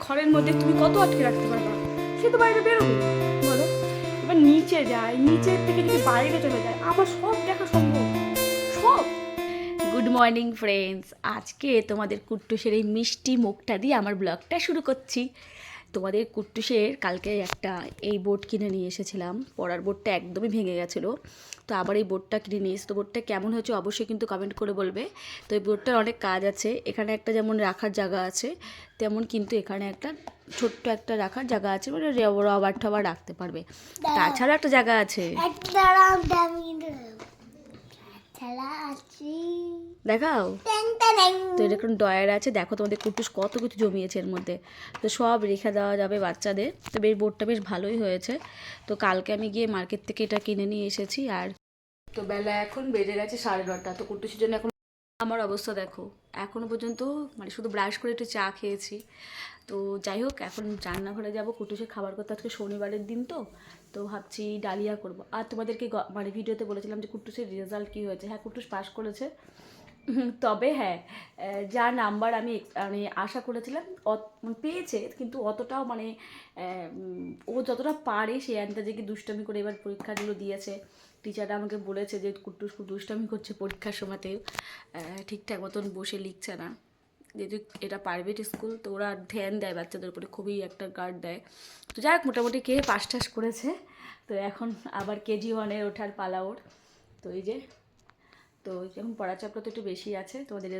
ঘরের মধ্যে তুমি কত আটকে রাখতে পারবে? সে তো বাইরে বেরোবে। বলো, এবার নিচে যায় নিচের থেকে যদি বাইরে চলে যায়, আমার সব দেখা সম্ভব। সব। গুড মর্নিং ফ্রেন্ডস আজকে তোমাদের কুট্টুসের এই মিষ্টি মুখটা দিয়ে আমার ব্লগটা শুরু করছি। তোমাদের কুট্টুসের কালকে একটা এই বোর্ড কিনে নিয়ে এসেছিলাম। পড়ার বোর্ডটা একদমই ভেঙে গেছিল। তো আবার এই বোর্ডটা কিনে নিয়েছি তো বোর্ডটা কেমন হয়েছে অবশ্যই কিন্তু কমেন্ট করে বলবে। তো এই বোর্ডটার অনেক কাজ আছে। এখানে একটা যেমন রাখার জায়গা আছে তেমন কিন্তু এখানে একটা ছোট্ট একটা রাখার জায়গা আছে মানে রবার টবার রাখতে পারবে। তাছাড়া একটা জায়গা আছে একটা রাম দামি খেলা আছি দেখাও। তো এরকম ডয়ার আছে। দেখো তোমাদের কুটুস কত কিছু জমিয়েছে এর মধ্যে। তো সব রেখে দেওয়া যাবে বাচ্চাদের। তবে এই বোর্ডটা বেশ ভালোই হয়েছে। তো কালকে আমি গিয়ে মার্কেট থেকে এটা কিনে নিয়ে এসেছি আর তো বেলা এখন বেজে গেছে সাড়ে নটা তো কুটুসের জন্য এখন আমার অবস্থা দেখো। এখনও পর্যন্ত মানে শুধু ব্রাশ করে একটু চা খেয়েছি। তো যাই হোক এখন রান্নাঘরে যাব। কুটুসে খাবার করতে আজকে শনিবারের দিন তো। তো ভাবছি ডালিয়া করব। আর তোমাদেরকে মানে ভিডিওতে বলেছিলাম যে কুটুসের রেজাল্ট কী হয়েছে। হ্যাঁ কুটুস পাস করেছে। তবে হ্যাঁ যা নাম্বার আমি ex- মানে আশা করেছিলাম মানে পেয়েছে, কিন্তু অতটাও মানে ও যতটা পারে সেই আন্দাজে কি দুষ্টামি করে এবার পরীক্ষাগুলো দিয়েছে। টিচাররা আমাকে বলেছে যে, কুট্টুস দুষ্টামি করছে পরীক্ষার সময়তেও ঠিকঠাক মতন বসে লিখছে না। যেহেতু এটা প্রাইভেট স্কুল তো ওরা ধ্যান দেয় বাচ্চাদের উপরে, খুবই একটা গার্ড দেয়। তো যাই হোক মোটামুটি কে পাশ টাস করেছে। তো এখন আবার কেজি ওয়ানে ওঠার পালা ওর। তো এই যে, তো এখন পড়াচাপটা তো একটু বেশি আছে। তোমাদের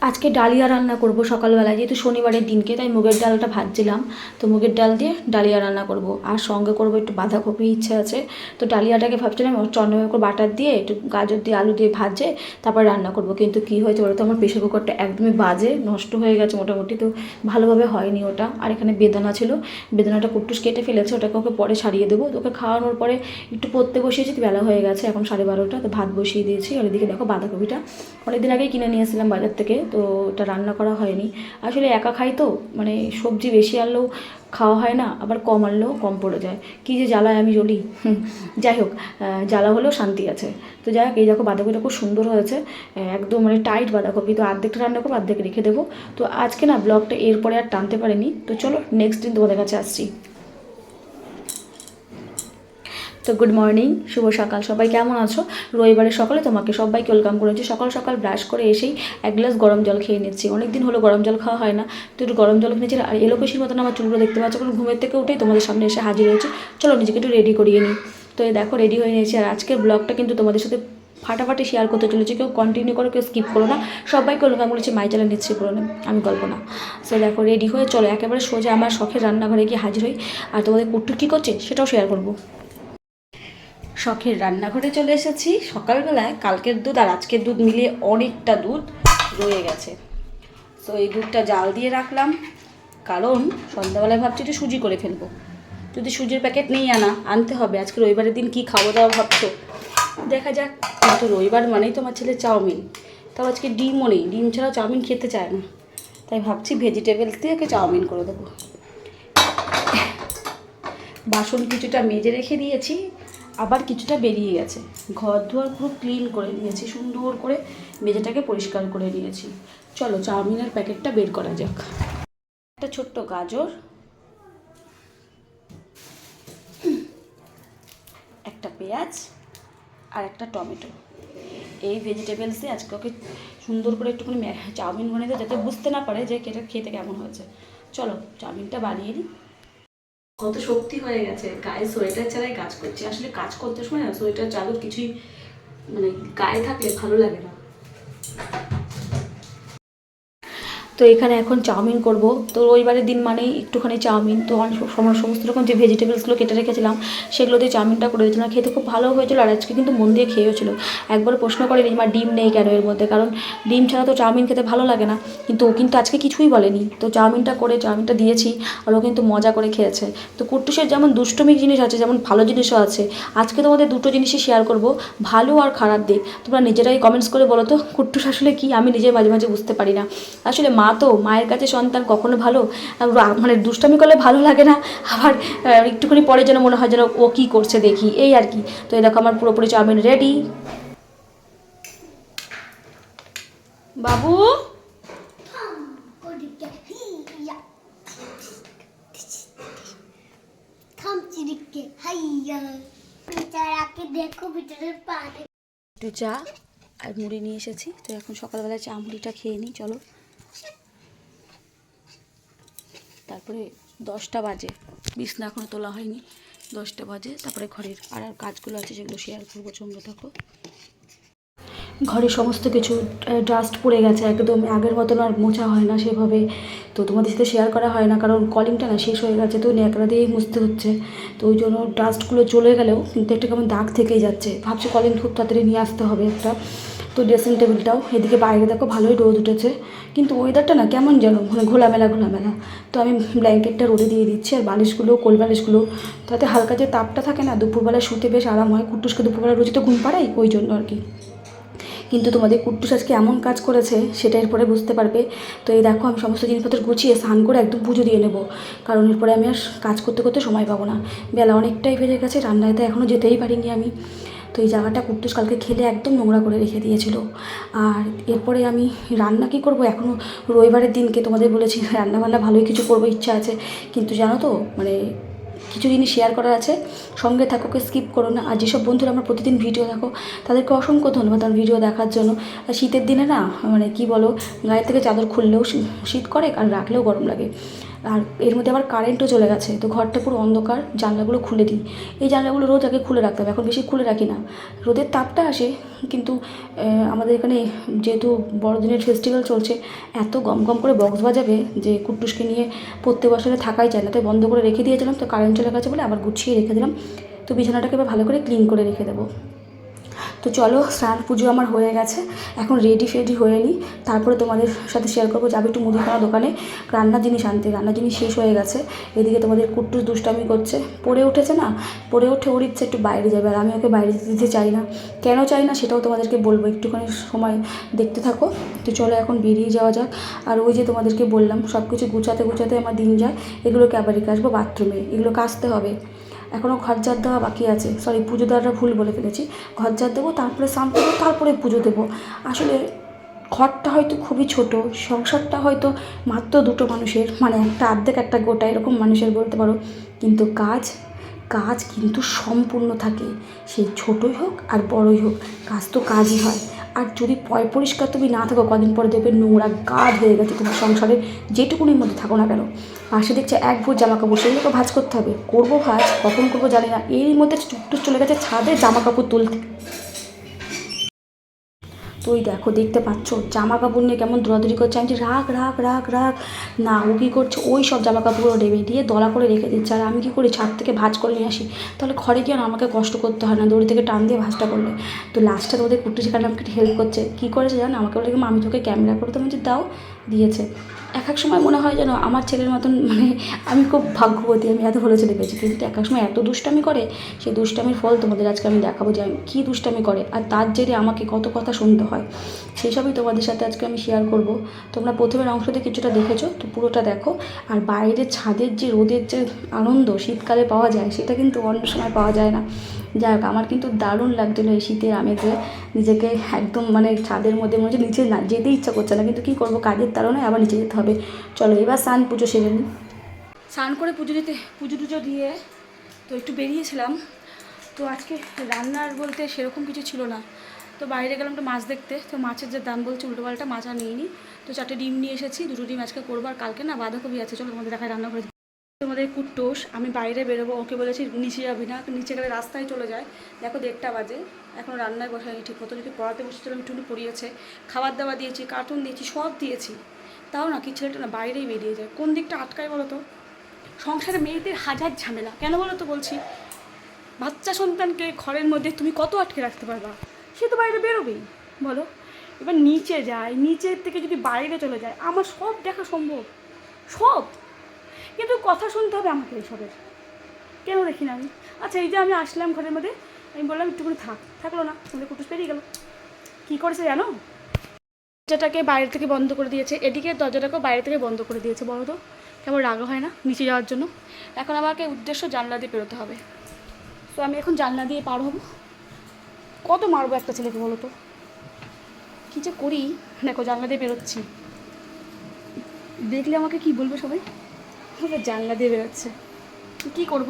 আজকে ডালিয়া রান্না করব সকালবেলায় যেহেতু শনিবারের দিনকে, তাই মুগের ডালটা ভাজছিলাম। তো মুগের ডাল দিয়ে ডালিয়া রান্না করব। আর সঙ্গে করব একটু বাঁধাকপি, ইচ্ছে আছে। তো ডালিয়াটাকে ভাবছিলাম চন্দ্রময় করে বাটার দিয়ে, একটু গাজর দিয়ে, আলু দিয়ে ভাজে, তারপর রান্না করব। কিন্তু কি হয়েছে ওটা তো, আমার প্রেশার কুকারটা একদমই বাজে, নষ্ট হয়ে গেছে মোটামুটি। তো ভালোভাবে হয়নি ওটা। আর এখানে বেদানা ছিল, বেদানাটা কুট্টুস কেটে ফেলেছে, ওটাকে ওকে পরে ছাড়িয়ে দেবো। ওকে খাওয়ানোর পরে একটু পড়তে বসিয়েছি বেলা হয়ে গেছে, এখন সাড়ে বারোটা, তো ভাত বসিয়ে দিয়েছি। আর এদিকে দেখো বাঁধাকপিটা অনেকদিন আগেই কিনে নিয়ে এসেছিলাম বাজার থেকে। তো ওটা রান্না করা হয়নি। আসলে একা খাই তো মানে সবজি বেশি আনলেও খাওয়া হয় না, আবার কম আনলেও কম পড়ে যায়। কী যে জ্বালায় আমি জ্বলি। যাই হোক জ্বালা হলেও শান্তি আছে। তো যাই হোক, এই দেখো বাঁধাকপিটা খুব সুন্দর হয়েছে। একদম মানে টাইট বাঁধাকপি। তো অর্ধেকটা রান্না করব অর্ধেক রেখে দেবো। তো আজকে না ব্লগটা এরপরে আর টানতে পারিনি। তো চলো নেক্সট দিন তোমাদের কাছে আসছি। তো গুড মর্নিং শুভ সকাল। সবাই কেমন আছো? রবিবারের সকালে তোমাকে সবাইকে ওয়েলকাম করেছি। সকাল সকাল ব্রাশ করে এসেই এক গ্লাস গরম জল খেয়ে নিচ্ছি। অনেক দিন হলো গরম জল খাওয়া হয় না। তো একটু গরম জল খেয়েছি, আর এলোকেশির মতন আমার চুলগুলো দেখতে পাচ্ছ। কারণ ঘুমের থেকে উঠেই তোমাদের সামনে এসে হাজির হয়েছে। চলো নিজেকে একটু রেডি করিয়ে নিই। তো এই দেখো রেডি হয়ে নিয়েছি। আর আজকের ব্লগটা কিন্তু তোমাদের সাথে ফাটাফাটি শেয়ার করতে চলেছে। কেউ কন্টিনিউ করো, কেউ স্কিপ করো না। সবাইকে ওয়েলকাম করেছি মাই চ্যানেল নিচ্ছি করো না। আমি কল্পনা সো দেখো রেডি হয়ে চলো। একেবারে সোজা আমার শখের রান্নাঘরে গিয়ে হাজির হই। আর তোমাদের কুট্টু কী করছে, সেটাও শেয়ার করব। শখের রান্নাঘরে চলে এসেছি। সকালবেলায় কালকের দুধ আর আজকের দুধ মিলিয়ে অনেকটা দুধ রয়ে গেছে। তো এই দুধটা জাল দিয়ে রাখলাম। কারণ সন্ধ্যাবেলায় ভাবছি একটু সুজি করে ফেলব। যদি সুজির প্যাকেট নেই আনা, আনতে হবে। আজকে রবিবারের দিন কি খাওয়া দাওয়া ভাবছ? দেখা যাক। কিন্তু রবিবার মানেই তোমার ছেলে চাউমিন। তাও আজকে ডিমও নেই। ডিম ছাড়াও চাউমিন খেতে চায় না। তাই ভাবছি ভেজিটেবলস দিয়ে ওকে চাউমিন করে দেবো। বাসন কিছুটা মেজে রেখে দিয়েছি। আবার কিছুটা বেরিয়ে গেছে। ঘর দুয়ার পুরো ক্লিন করে নিয়েছি, সুন্দর করে মেঝেটাকে পরিষ্কার করে নিয়েছি। চলো, চাউমিনের প্যাকেটটা বের করা যাক। একটা ছোট্ট গাজর, একটা পেঁয়াজ আর একটা টমেটো। এই ভেজিটেবলস আজকে ওকে সুন্দর করে একটুখানি চাউমিন বানিয়ে যাতে বুঝতে না পারে যে এটা খেতে কেমন হয়েছে। চলো, চাউমিনটা বানিয়ে নিই। কত শক্তি হয়ে গেছে। গায়ে সোয়েটার ছাড়াই কাজ করছি। আসলে কাজ করতে সময় না সোয়েটার চাদর কিছুই মানে গায়ে থাকলে ভালো লাগে না। তো এখানে এখন চাউমিন করব। তো রবিবারের দিন মানেই একটুখানি চাউমিন। তো অনেক সমস্ত রকম যে ভেজিটেবলসগুলো কেটে রেখেছিলাম, সেগুলো দিয়ে চাউমিনটা করে দিয়েছিলাম। খেতে খুব ভালো হয়েছিল আর আজকে কিন্তু মন দিয়ে খেয়েছিল একবার প্রশ্ন করেনি মা, ডিম নেই কেন এর মধ্যে? কারণ ডিম ছাড়া তো চাউমিন খেতে ভালো লাগে না। কিন্তু ও কিন্তু আজকে কিছুই বলেনি। তো চাউমিনটা করে, চাউমিনটা দিয়েছি আর ও কিন্তু মজা করে খেয়েছে। তো কুট্টুসের যেমন দুষ্টমিক জিনিস আছে, যেমন ভালো জিনিসও আছে, আজকে তোমাদের দুটো জিনিসই শেয়ার করব, ভালো আর খারাপ দিক তোমরা নিজেরাই কমেন্টস করে বলো তো, কুট্টুস আসলে কি? আমি নিজে মাঝে মাঝে বুঝতে পারি না। আসলে মা তো মায়ের কাছে সন্তান কখনো ভালো? মানে দুষ্টামি করলে ভালো লাগে না। আবার একটুখানি পরে যেন মনে হয় যেন ও কী করছে দেখি। এই আর কি। তো এই দেখো আমার পুরোপুরি চাউমিন রেডি বাবু? একটু চা আর মুড়ি নিয়ে এসেছি। তো এখন সকালবেলা চা মুড়িটা খেয়ে নিই, চলো। তারপরে দশটা বাজে। বিছনা এখনও তোলা হয়নি। দশটা বাজে, তারপরে ঘরের আর আর কাজগুলো আছে সেগুলো শেয়ার করব সঙ্গে থাকো ঘরে সমস্ত কিছু ডাস্ট পড়ে গেছে একদম। আগের মতন আর মোছা হয় না সেভাবে। তো তোমাদের সাথে শেয়ার করা হয় না, কারণ কলিংটা না শেষ হয়ে গেছে, তো ন্যাকড়া দিয়েই মুছতে হচ্ছে। তো ওই জন্য ডাস্টগুলো চলে গেলেও কিন্তু একটা কেমন দাগ থেকেই যাচ্ছে। ভাবছি কলিং খুব তাড়াতাড়ি নিয়ে আসতে হবে একটা। তো ড্রেসিং টেবিলটাও এদিকে বাইরে দেখো ভালোই রোদ উঠেছে। কিন্তু ওয়েদারটা না কেমন যেন মানে ঘোলামেলা ঘোলামেলা। তো আমি ব্ল্যাঙ্কেটটা রোদে দিয়ে দিচ্ছি আর বালিশগুলো কোল বালিশগুলো। তাতে হালকা যে তাপটা থাকে না, দুপুরবেলা শুতে বেশ আরাম হয়। কুটুসকে দুপুরবেলা রোজ তো ঘুম পাড়াই, ওই জন্য আর কি। কিন্তু তোমাদের কুট্টুস আজকে এমন কাজ করেছে, সেটা এরপরে বুঝতে পারবে। তো এই দেখো, আমি সমস্ত জিনিসপত্র গুছিয়ে, স্নান করে একদম পুজো দিয়ে নেব। কারণ এরপরে আমি আর কাজ করতে করতে সময় পাবো না। বেলা অনেকটাই বেজে গেছে, রান্নায় তো এখনও যেতেই পারিনি আমি। তো এই জায়গাটা কুট্টুস কালকে খেলে একদম নোংরা করে রেখে দিয়েছিল। আর এরপরে আমি রান্না কী করব? এখনও রবিবারের দিনকে তোমাদের বলেছি, রান্না বান্না ভালোই কিছু করব, ইচ্ছা আছে। কিন্তু জানো তো মানে কিছু জিনিস শেয়ার করার আছে। সঙ্গে থাকো স্কিপ করো না। আর যেসব বন্ধুরা আমার প্রতিদিন ভিডিও দেখো, তাদেরকে অসংখ্য ধন্যবাদ আমার ভিডিও দেখার জন্য। আর শীতের দিনে না মানে কি বলো গায়ে থেকে চাদর খুললেও শীত করে আর রাখলেও গরম লাগে। আর এর মধ্যে আবার কারেন্টও চলে গেছে। তো ঘরটা পুরো অন্ধকার, জানলাগুলো খুলে দিই। এই জানলাগুলো রোজ আগে খুলে রাখতে হবে এখন বেশি খুলে রাখি না। রোদের তাপটা আসে, কিন্তু আমাদের এখানে যেহেতু বড়দিনের ফেস্টিভ্যাল চলছে, এত গম গম করে বক্স বাজাবে যে কুট্টুসকে নিয়ে পড়তে বসলে থাকাই যায় না। তাই বন্ধ করে রেখে দিয়েছিলাম, তো কারেন্ট চলে গেছে বলে আবার গুছিয়ে রেখে দিলাম। তো বিছানাটাকে এবার ভালো করে ক্লিন করে রেখে দেবো। তো চলো, স্নান পুজো আমার হয়ে গেছে। এখন রেডি ফেডি হয়ে নিই। তারপরে তোমাদের সাথে শেয়ার করব। যাবে একটু মুদিখানা দোকানে। রান্নার জিনিস আনতে। রান্নার জিনিস শেষ হয়ে গেছে। এদিকে তোমাদের কুট্টুস দুষ্টামি করছে। পড়ে উঠেছে না? পড়ে উঠে ওর ইচ্ছে একটু বাইরে যাবে। আর আমি ওকে বাইরে দিতে চাই না। কেন চাই না সেটাও তোমাদেরকে বলব। একটুখানি সময় দেখতে থাকো। তো চলো এখন বেরিয়ে যাওয়া যাক। আর ওই যে তোমাদেরকে বললাম সব কিছু গুছাতে গুছাতে আমার দিন যায়। এগুলোকে আবার রেখে আসব বাথরুমে। এগুলো কাচতে হবে। এখনও ঘর দেওয়া বাকি আছে। সরি পুজো দেওয়াটা ভুল বলে ফেলেছি। ঘর দেবো, তারপরে স্নান করব, তারপরে পুজো দেবো। আসলে ঘরটা হয়তো খুবই ছোট, সংসারটা হয়তো মাত্র দুটো মানুষের মানে একটা অর্ধেক, একটা গোটা, এরকম মানুষের বলতে পারো। কিন্তু কাজ কাজ কিন্তু সম্পূর্ণ থাকে। সেই ছোটোই হোক আর বড়ই হোক, কাজ তো কাজই হয়। আর যদি পয় পরিষ্কার তুমি না থাকো, কদিন পরে দেখবে নোংরা গাদ হয়ে গেছে তোমার সংসারের যেটুকুনির মধ্যে থাকো না কেন? পাশে দেখছে এক ভোর জামা কাপড় সেগুলোকে ভাজ করতে হবে। করব ভাজ, কখন করব জানি না। এরই মধ্যে চুপটুপ চলে গেছে ছাদে জামা কাপড় তুলতে। তো ওই দেখো দেখতে পাচ্ছ? জামা কাপড় নিয়ে কেমন দৌড়াদৌড়ি করছে। আমি রাগ রাগ রাগ রাগ। না ও কী করছে? ওই সব জামা কাপড়গুলো ডেবে দিয়ে দলা করে রেখে দিচ্ছে। আর আমি কী করি? ছাদ থেকে ভাজ করে নিয়ে আসি। তাহলে ঘরে গিয়ে আমাকে কষ্ট করতে হয় না। দড়ি থেকে টান দিয়ে ভাজটা করলে। তো লাস্টে তোদের কুট্টু সেখানে আমাকে হেল্প করছে। কী করেছে জানো? আমাকে বলে "মা, আমি তোকে ক্যামেরা করে তোমার যে দাও। দিয়েছে। এক এক সময় মনে হয় যেন আমার ছেলের মতন মানে আমি খুব ভাগ্যবতী, আমি এত ভালো ছেলে পেয়েছি। কিন্তু এক এক সময় এত দুষ্টামি করে, সেই দুষ্টামির ফল তোমাদের আজকে আমি দেখাবো যে আমি কী দুষ্টামি করে আর তার জেরে আমাকে কত কথা শুনতে হয়। সেই সবই তোমাদের সাথে আজকে আমি শেয়ার করব। তোমরা প্রথমের অংশতে কিছুটা দেখেছ, তো পুরোটা দেখো। আর বাইরে ছাদের যে রোদের যে আনন্দ শীতকালে পাওয়া যায়, সেটা কিন্তু অন্য সময় পাওয়া যায় না। যাই হোক, আমার কিন্তু দারুণ লাগছিল এই শীতের আমেজে। নিজেকে একদম মানে ছাদের মধ্যে মনে হচ্ছে নিচে না যেতে ইচ্ছা করছে না, কিন্তু কী করব? কাজের তাড়নায় আবার নিচে যেতে হবে। চলো, এবার স্নান পুজো সেরে নিই স্নান করে পুজো দিতে, পুজো টুজো দিয়ে তো একটু বেরিয়েছিলাম। তো আজকে রান্নার বলতে সেরকম কিছু ছিল না। তো বাইরে গেলাম তো মাছ দেখতে। তো মাছের যে দাম বলছে, উল্টোপাল্টা মাছ আর নিইনি। তো চারটে ডিম নিয়ে এসেছি, দুটো ডিম আজকে করব আর কালকে না বাঁধাকপি আছে। চলো তোমাদের দেখায় রান্না করে। তোমাদের কুট্টোস, আমি বাইরে বেরোবো, ওকে বলেছি, নিচে যাবি না। নিচে গেলে রাস্তায় চলে যায়। দেখো দেড়টা বাজে, এখন রান্নায় বসায়নি ঠিক মতো যদি পড়াতে বসেছিল, আমি একটু পড়িয়েছে, খাবার দাবার দিয়েছি, কার্টুন দিয়েছি, সব দিয়েছি। তাও না, কি ছেলেটা না বাইরেই বেরিয়ে যায়। কোন দিকটা আটকায় বলো তো? সংসারে মেয়েদের হাজার ঝামেলা, কেন বলো তো বলছি? বাচ্চা সন্তানকে ঘরের মধ্যে তুমি কত আটকে রাখতে পারবা? সে তো বাইরে বেরোবেই, বলো। এবার নিচে যায়, নিচের থেকে যদি বাইরে চলে যায়, আমার সব দেখা সম্ভব। সব। কিন্তু কথা শুনতে হবে আমাকে এইসবের কেন দেখি না আমি? আচ্ছা এই যে আমি আসলাম ঘরের মধ্যে, আমি বললাম একটুখানি থাক, থাকল না, আমাদের কুটুস পেরিয়ে গেল। কী করেছে জানো? দরজাটাকে বাইরে থেকে বন্ধ করে দিয়েছে। এদিকে দরজাটাকেও বাইরে থেকে বন্ধ করে দিয়েছে, বলো তো। কেমন রাগা হয় না নিচে যাওয়ার জন্য? এখন আমাকে উদ্দেশ্য জানলা দিয়ে পেরোতে হবে। তো আমি এখন জানলা দিয়ে পার হব। কত মারবো একটা ছেলেকে, বলো তো? কী যে করি? দেখো, জানলা দিয়ে বেরোচ্ছি দেখলে আমাকে কি বলবে সবাই? বলবে জানলা দিয়ে বেরোচ্ছে। কি করব?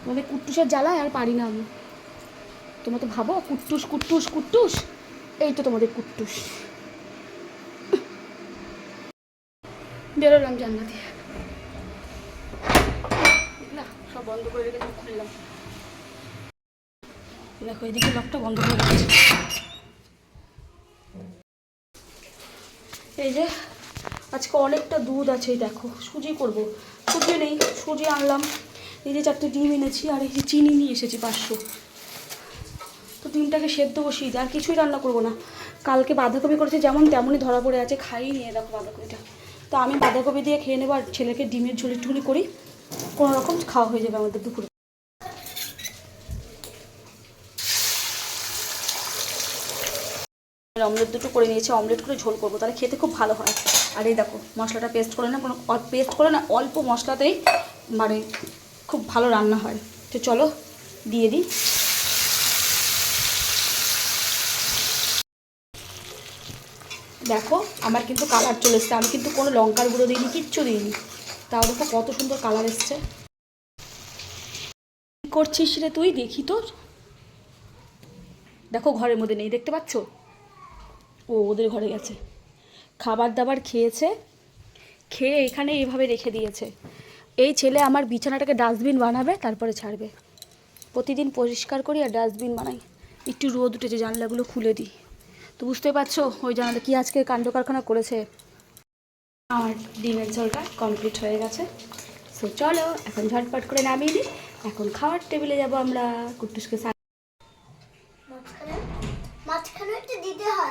তোমাদের কুট্টুসের জ্বালায় আর পারি না আমি। তোমরা তো ভাবো কুট্টুস কুট্টুস কুট্টুস। এই তো তোমাদের কুট্টুস। বেরোলাম জানলা দিয়ে। না সব বন্ধ করে রেখে খুললাম। দেখো এদিকে লকটা বন্ধ করে রেখেছি এই যে আজকে অনেকটা দুধ আছে দেখো, সুজি করব। সুজি নেই, সুজি আনলাম। এই যে চারটে ডিম এনেছি, আর এই চিনি নিয়ে এসেছি পাঁচশো। তো ডিমটাকে সেদ্ধ বসিয়ে দিই, আর কিছুই রান্না করব না। কালকে বাঁধাকপি করেছে, যেমন তেমনই ধরা পড়ে আছে খাই নিয়ে দেখো বাঁধাকপিটা। তো আমি বাঁধাকপি দিয়ে খেয়ে নেব, আর ছেলেকে ডিমের ঝোল একটুখানি করি, কোনো রকম খাওয়া হয়ে যাবে আমাদের দুপুরে। অমলেট দুটো করে নিয়েছি অমলেট করে ঝোল করব, তাহলে খেতে খুব ভালো হয়। আর এই দেখো, মশলাটা পেস্ট করে না, কোনো পেস্ট করে না, অল্প মশলাতেই মানে খুব ভালো রান্না হয়। তো চলো, দিয়ে দিই। দেখো, আমার কিন্তু কালার চলে এসছে। আমি কিন্তু কোনো লঙ্কার গুঁড়ো দিইনি, কিচ্ছু দিইনি। তাও দেখো কত সুন্দর কালার এসছে। করছিস রে তুই? দেখি তোর। দেখো ঘরের মধ্যে নেই, দেখতে পাচ্ছো? ও ওদের ঘরে গেছে। খাবার দাবার খেয়েছে, খেয়ে এখানে এইভাবে রেখে দিয়েছে। এই ছেলে আমার বিছানাটাকে ডাস্টবিন বানাবে, তারপরে ছাড়বে। প্রতিদিন পরিষ্কার করি আর ডাস্টবিন বানাই। একটু রোদ উঠেছে, জানলাগুলো খুলে দিই। তো বুঝতে পারছ, ওই জানালা কি আজকে কাণ্ড কারখানা করেছে? আমার ডিমের ঝোলটা কমপ্লিট হয়ে গেছে। সো চলো, এখন ঝটপট করে নামিয়ে দিই। এখন খাওয়ার টেবিলে যাব আমরা। কুট্টুসকে সা মাঝখানে মাঝখানে একটু দিতে হয়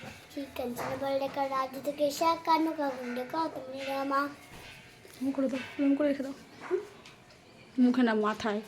মুখে না মাথায়